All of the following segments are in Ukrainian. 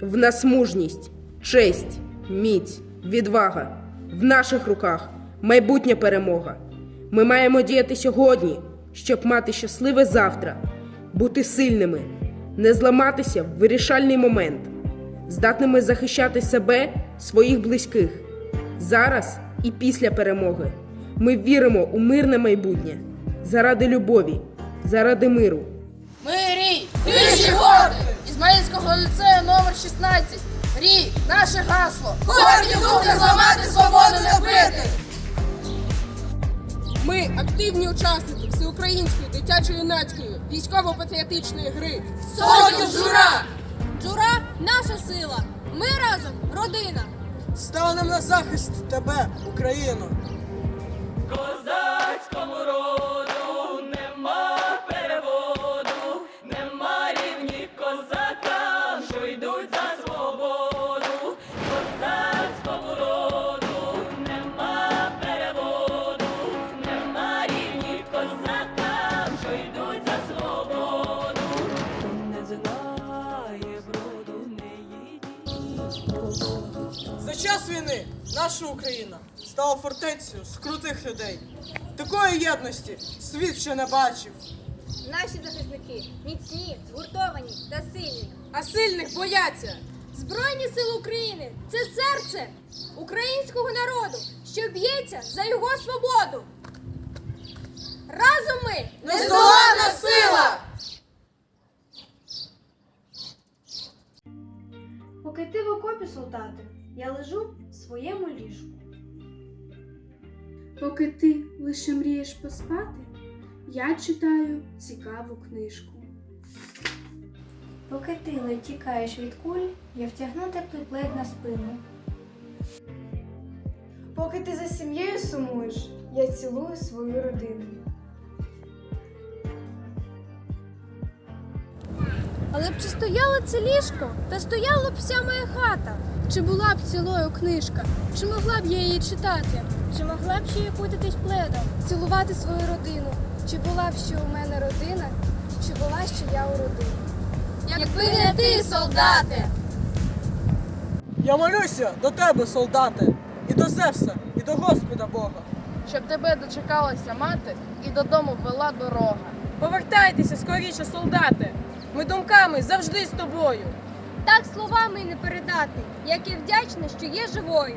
В нас мужність, честь, міць, відвага. В наших руках майбутня перемога. Ми маємо діяти сьогодні, щоб мати щасливе завтра, бути сильними, не зламатися в вирішальний момент, здатними захищати себе, своїх близьких. Зараз і після перемоги. Ми віримо у мирне майбутнє заради любові, заради миру. Ми рій! Вищі горди! Ізмаїльського ліцею номер 16. Рій! Наше гасло! Горді дух не зламати, свободу не вбити! Ми активні учасники всеукраїнської дитячо-юнацької військово-патріотичної гри. Сокіл Жура! Джура наша сила. Ми разом родина. Станем на захист тебе, Україно! Козацькому За час війни наша Україна стала фортецею з крутих людей. Такої єдності світ ще не бачив. Наші захисники міцні, згуртовані та сильні. А сильних бояться! Збройні сили України це серце українського народу, що б'ється за його свободу. Разом ми Нездоланна я лежу в своєму ліжку. Поки ти лише мрієш поспати, я читаю цікаву книжку. Поки ти не тікаєш від куль, я втягну теплий плед на спину. Поки ти за сім'єю сумуєш, я цілую свою родину. Але б чи стояло це ліжко, та стояла б вся моя хата. Чи була б цілою книжка, чи могла б я її читати, чи могла б ще я кутитись пледом, цілувати свою родину, чи була б ще у мене родина, чи була ще я у родині. Якби не ти, солдати! Я молюся до тебе, солдати, і до Зевса, і до Господа Бога. Щоб тебе дочекалася мати і додому вела дорога. Повертайтеся скоріше, солдати! Ми думками завжди з тобою. Так словами не передати, як і вдячна, що є живою.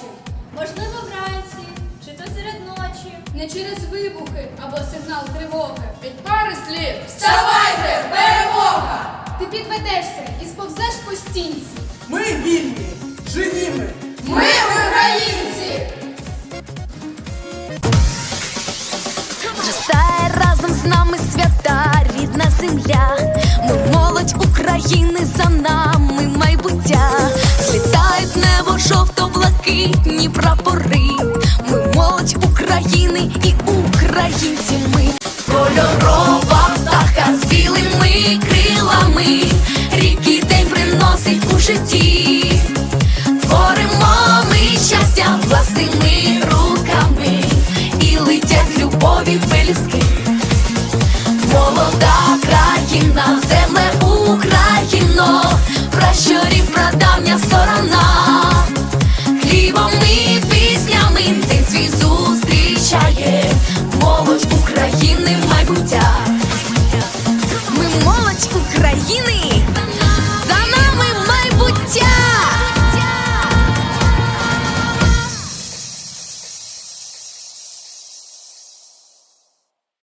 Очі. Можливо, вранці, чи то серед ночі. Не через вибухи або сигнал тривоги. Від пари слів! Вставайте! Перемога! Ти підведешся і сповзеш по стінці. Ми вільні, живі ми! Ми українці! Зростає разом з нами свята, рідна земля. Ми молодь України за нами майбуття. України і українці ми. Кольорова птаха з білими крилами. Рік день приносить у житті. Творимо ми щастя власними руками і летять любові пелюстки. Молода